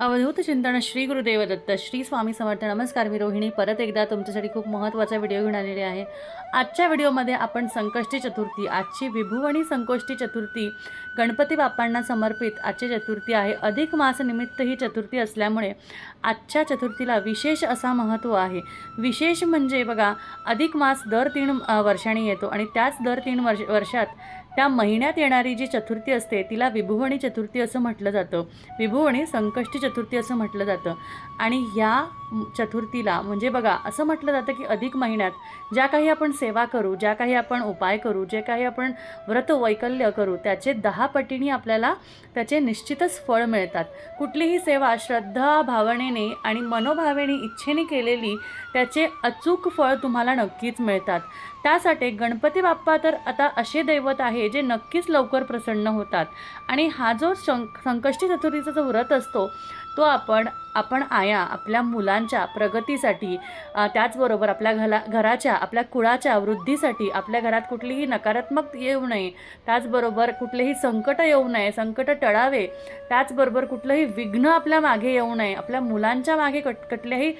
अवधूत चिंतन श्री गुरुदेव दत्त श्री स्वामी समर्थ. नमस्कार मी रोहिणी. परत एकदा तुमच्यासाठी खूप महत्त्वाचा व्हिडिओ घेऊन आलेले आहे. आजच्या व्हिडिओमध्ये आपण संकष्टी चतुर्थी आजची विभुवणी संकष्टी चतुर्थी गणपती बाप्पांना समर्पित आजची चतुर्थी आहे. अधिक मासनिमित्त ही चतुर्थी असल्यामुळे आजच्या चतुर्थीला विशेष असा महत्त्व आहे. विशेष म्हणजे बघा अधिक मास दर तीन वर्षांनी येतो आणि त्याच दर तीन वर्ष वर्षात त्या महिन्यात येणारी जी चतुर्थी असते तिला विभुवणी चतुर्थी असं म्हटलं जातं. विभुवणी संकष्टी चतुर्थी असं म्हटलं जातं. आणि ह्या चतुर्थीला म्हणजे बघा असं म्हटलं जातं की अधिक महिन्यात ज्या काही आपण सेवा करू ज्या काही आपण उपाय करू जे काही आपण व्रत वैकल्य करू त्याचे दहा पटीने आपल्याला त्याचे निश्चितच फळ मिळतात. कुठलीही सेवा श्रद्धा भावनेने आणि मनोभावेने इच्छेने केलेली त्याचे अचूक फळ तुम्हाला नक्कीच मिळतात. त्यासाठी गणपती बाप्पा तर आता असे दैवत आहे जे नक्कीच लवकर प्रसन्न होतात. आणि हा जो शं संकष्टी चतुर्थीचा जो व्रत असतो तो आपण आपण आया आपल्या मुलांच्या प्रगतीसाठी त्याचबरोबर आपल्या घला घराच्या आपल्या कुळाच्या वृद्धीसाठी आपल्या घरात कुठलीही नकारात्मक येऊ नये त्याचबरोबर कुठलेही संकट येऊ नये संकट टळावे त्याचबरोबर कुठलंही विघ्न आपल्या मागे येऊ नये आपल्या मुलांच्या मागे कट कुठल्याही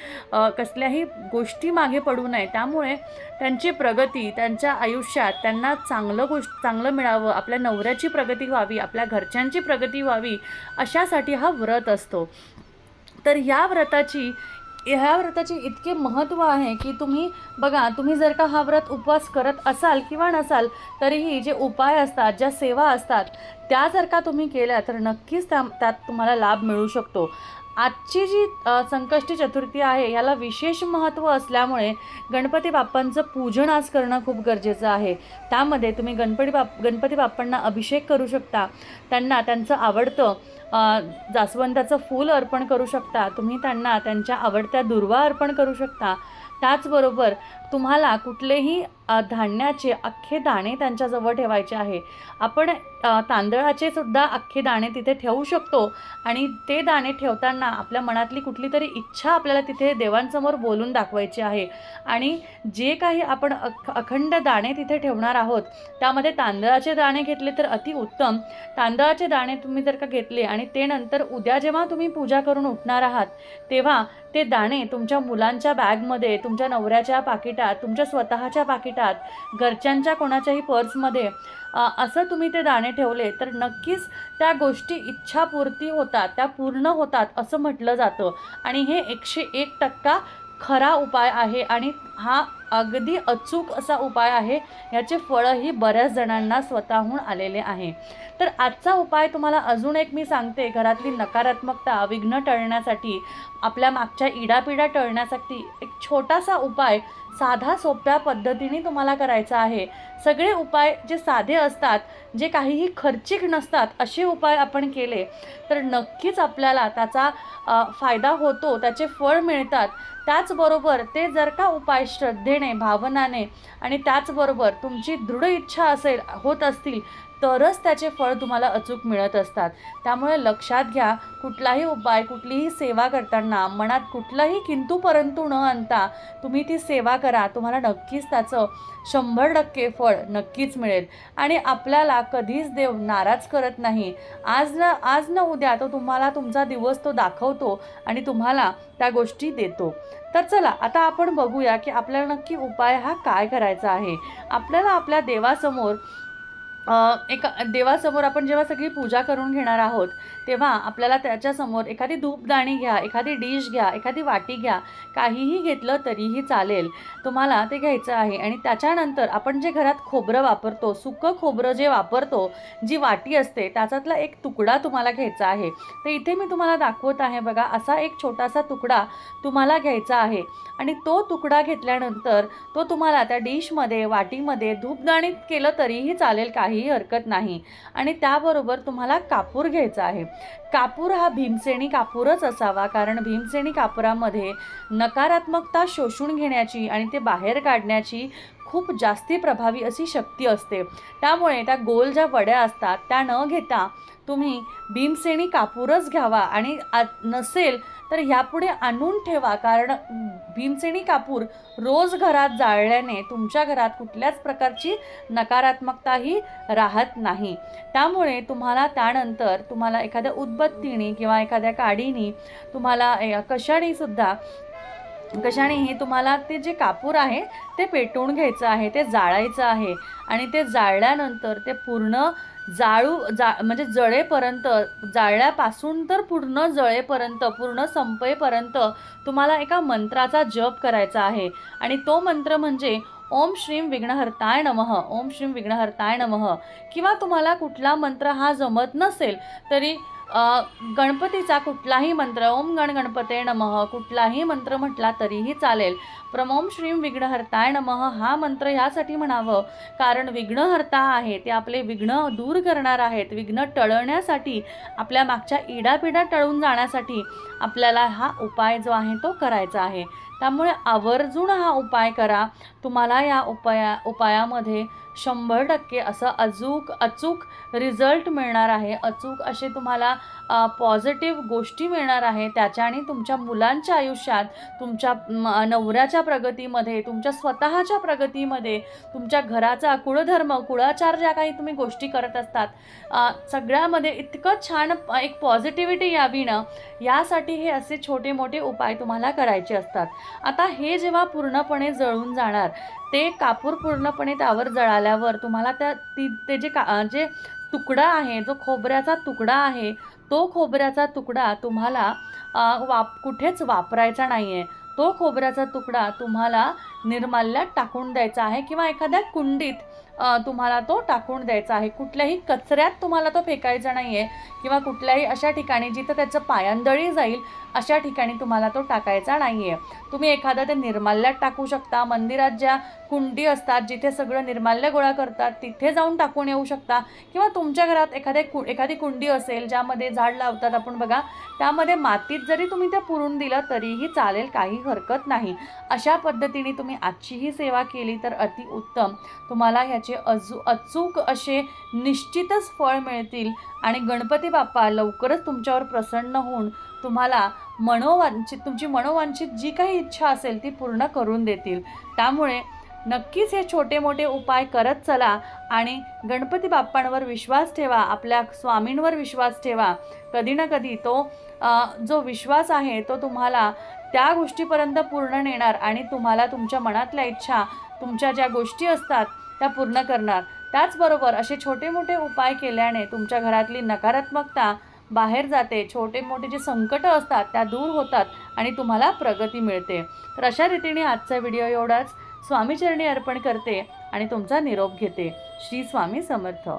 कसल्याही गोष्टी मागे पडू नये. त्यामुळे त्यांची प्रगती त्यांच्या आयुष्यात त्यांना चांगलं गोष्ट चांगलं मिळावं आपल्या नवऱ्याची प्रगती व्हावी आपल्या घरच्यांची प्रगती व्हावी अशासाठी हा व्रत असतो. तर ह्या व्रताची ह्या व्रताची इतके महत्त्व आहे की तुम्ही बघा तुम्ही जर का हा व्रत उपवास करत असाल किंवा नसाल तरीही जे उपाय असतात ज्या सेवा असतात त्या जर का तुम्ही केल्या तर नक्कीच त्या त्यात तुम्हाला लाभ मिळू शकतो. आजची जी संकष्टी चतुर्थी आहे याला विशेष महत्त्व असल्यामुळे गणपती बाप्पांचं पूजन आज करणं खूप गरजेचं आहे. त्यामध्ये तुम्ही गणपती बाप गणपती बाप्पांना अभिषेक करू शकता. त्यांना त्यांचं आवडतं जास्वंदाचं फूल अर्पण करू शकता. तुम्ही त्यांना त्यांच्या आवडत्या दुर्वा अर्पण करू शकता. त्याचबरोबर तुम्हाला कुठलेही धान्याचे अख्खे दाणे त्यांच्याजवळ ठेवायचे आहे. आपण तांदळाचे सुद्धा अख्खे दाणे तिथे ठेवू शकतो आणि ते दाणे ठेवताना आपल्या मनातली कुठली तरी इच्छा आपल्याला तिथे देवांसमोर बोलून दाखवायची आहे. आणि जे काही आपण अख अखंड दाणे तिथे ठेवणार आहोत त्यामध्ये तांदळाचे दाणे घेतले तर अतिउत्तम तांदळाचे दाणे तुम्ही जर का घेतले आणि ते नंतर उद्या जेव्हा तुम्ही पूजा करून उठणार आहात तेव्हा ते दाणे तुमच्या मुलांच्या बॅगमध्ये तुमच्या नवऱ्याच्या पाकिटात तुमच्या स्वतःच्या पाकिटात घरच्यांच्या कोणाच्याही पर्समध्ये असं तुम्ही ते दाणे ठेवले तर नक्कीच त्या गोष्टी इच्छापूर्ती होतात त्या पूर्ण होतात असं म्हटलं जातं. आणि हे एकशे एक टक्का खरा उपाय आहे आणि हा अगदी अचूक असा उपाय आहे याचे फळंही बऱ्याच जणांना स्वतःहून आलेले आहे. तर आजचा उपाय तुम्हाला अजून एक मी सांगते घरातली नकारात्मकता विघ्न टळण्यासाठी आपल्या मागच्या इडापिडा टळण्यासाठी एक छोटासा उपाय साधा सोप्या पद्धतीने तुम्हाला करायचा आहे. सगळे उपाय जे साधे असतात जे काहीही खर्चिक नसतात असे उपाय आपण केले तर नक्कीच आपल्याला त्याचा फायदा होतो त्याचे फळ मिळतात. त्याचबरोबर ते जर का उपाय श्रद्धेने भावनाने आणि त्याचबरोबर तुमची दृढ इच्छा असेल होत असतील तरच त्याचे फळ तुम्हाला अचूक मिळत असतात. त्यामुळे लक्षात घ्या कुठलाही उपाय कुठलीही सेवा करताना मनात कुठलाही किंतू परंतु न आणता तुम्ही ती सेवा करा. तुम्हाला नक्कीच त्याचं शंभर टक्के फळ नक्कीच मिळेल. आणि आपल्याला कधीच देव नाराज करत नाही. आज न आज न उद्या तो तुम्हाला तुमचा दिवस तो दाखवतो आणि तुम्हाला त्या गोष्टी देतो. तर चला आता आपण बघूया की आपल्याला नक्की उपाय हा काय करायचा आहे. आपल्याला आपल्या देवासमोर एका देवासमोर आपण जेव्हा सगळी पूजा करून घेणार आहोत तेव्हा आपल्याला त्याच्यासमोर एखादी धूपदाणी घ्या एखादी डिश घ्या एखादी वाटी घ्या काहीही घेतलं तरीही चालेल. तुम्हाला ते घ्यायचं आहे आणि त्याच्यानंतर आपण जे घरात खोबरं वापरतो सुकं खोबरं जे वापरतो जी वाटी असते त्याच्यातला एक तुकडा तुम्हाला घ्यायचा आहे. तर इथे मी तुम्हाला दाखवत आहे बघा असा एक छोटासा तुकडा तुम्हाला घ्यायचा आहे. आणि तो तुकडा घेतल्यानंतर तो तुम्हाला त्या डिशमध्ये वाटीमध्ये धूपदाणीत केलं तरीही चालेल काहीही हरकत नाही. आणि त्याबरोबर तुम्हाला कापूर घ्यायचा आहे. कापूर हा भीमसेनी कापूरच असावा कारण भीमसेनी कापुरामध्ये नकारात्मकता शोषून घेण्याची आणि ते बाहेर काढण्याची खूप जास्ती प्रभावी अशी शक्ती असते. त्यामुळे त्या गोल ज्या वड्या असतात त्या न घेता तुम्ही भीमसेनी कापूरच घ्यावा आणि नसेल तर ह्यापुढे आणून ठेवा कारण भीमसेनी कापूर रोज घरात जाळल्याने तुमच्या घरात कुठल्याच प्रकारची नकारात्मकताही राहत नाही. त्यामुळे तुम्हाला त्यानंतर तुम्हाला एखाद्या उदबत्तीने किंवा एखाद्या काडीनी तुम्हाला कशानेसुद्धा कशानेही तुम्हाला ते जे कापूर आहे ते पेटवून घ्यायचं आहे ते जाळायचं आहे. आणि ते जाळल्यानंतर ते पूर्ण जाळू जा म्हणजे जळेपर्यंत जाळल्यापासून तर पूर्ण जळेपर्यंत पूर्ण संपेपर्यंत तुम्हाला एका मंत्राचा जप करायचा आहे. आणि तो मंत्र म्हणजे ओम श्रीम विघ्नहर्ताय नमः ओम श्रीम विघ्नहर्ताय नमः. किंवा तुम्हाला कुठला मंत्र हा जमत नसेल तरी गणपतीचा कुठलाही मंत्र ओम गण गणपते नमः कुठलाही मंत्र म्हटला तरीही चालेल. प्रमोम श्रीम विघ्नहर्ताय नमः हा मंत्र ह्यासाठी म्हणावं. कारण विघ्नहर्ता आहे ते आपले विघ्न दूर करणार आहेत. विघ्न टळण्यासाठी आपल्या मागच्या इडापिडा टळून जाण्यासाठी आपल्याला हा उपाय जो आहे तो करायचा आहे. त्यामुळे आवर्जून हा उपाय करा. तुम्हाला या उपाया उपायामध्ये शंभर टक्के असं अचूक अचूक रिझल्ट मिळणार आहे. अचूक असे तुम्हाला पॉझिटिव्ह गोष्टी मिळणार आहे त्याच्याने तुमच्या मुलांच्या आयुष्यात तुमच्या नवऱ्याच्या प्रगतीमध्ये तुमच्या स्वतःच्या प्रगतीमध्ये तुमच्या घराचा कुळधर्म कुळाचार ज्या काही तुम्ही गोष्टी करत असतात सगळ्यामध्ये इतकं छान एक पॉझिटिव्हिटी यावी ना यासाठी हे असे छोटे मोठे उपाय तुम्हाला करायचे असतात. आता हे जेव्हा पूर्णपणे जळून जाणार ते कापूर पूर्णपणे त्यावर जळाल्यावर तुम्हाला त्या ती ते जे का जे तुकडा आहे जो खोबऱ्याचा तुकडा आहे तो खोबऱ्याचा तुकडा तुम्हाला वाप कुठेच वापरायचा नाही आहे तो खोबऱ्याचा तुकडा तुम्हाला निर्माल्यात टाकून द्यायचा आहे किंवा एखाद्या कुंडीत तुम्हाला तो टाकून द्यायचा आहे. कुठल्याही कचऱ्यात तुम्हाला तो फेकायचा नाही आहे किंवा कुठल्याही अशा ठिकाणी जिथं त्याचं पायांदळी जाईल अशा ठिकाणी तुम्हाला तो टाकायचा नाही आहे तुम्ही एखादा ते निर्माल्यात टाकू शकता. मंदिरात ज्या कुंडी असतात जिथे सगळं निर्माल्य गोळा करतात तिथे जाऊन टाकून येऊ शकता. किंवा तुमच्या घरात एखाद्या कु एखादी कुंडी असेल ज्यामध्ये झाड लावतात आपण बघा त्यामध्ये मातीत जरी तुम्ही ते पुरून दिलं तरीही चालेल काही हरकत नाही. अशा पद्धतीने तुम्ही आजची ही सेवा केली तर अतिउत्तम. तुम्हाला ह्याची म्हणजे अजू अचूक असे निश्चितच फळ मिळतील. आणि गणपती बाप्पा लवकरच तुमच्यावर प्रसन्न होऊन तुम्हाला मनोवांछित तुमची मनोवांछित जी काही इच्छा असेल ती पूर्ण करून देतील. त्यामुळे नक्कीच हे छोटे मोठे उपाय करत चला आणि गणपती बाप्पांवर विश्वास ठेवा आपल्या स्वामींवर विश्वास ठेवा. कधी ना कधी तो जो विश्वास आहे तो तुम्हाला त्या गोष्टीपर्यंत पूर्ण नेणार आणि तुम्हाला तुमच्या मनातल्या इच्छा तुमच्या ज्या गोष्टी असतात त्या पूर्ण करणार. त्याचबरोबर असे छोटे मोठे उपाय केल्याने तुमच्या घरातली नकारात्मकता बाहेर जाते. छोटे मोठे जे संकटं असतात त्या दूर होतात आणि तुम्हाला प्रगती मिळते. तर अशा रीतीने आजचा व्हिडिओ एवढाच. स्वामीचरणी अर्पण करते आणि तुमचा निरोप घेते. श्री स्वामी समर्थ.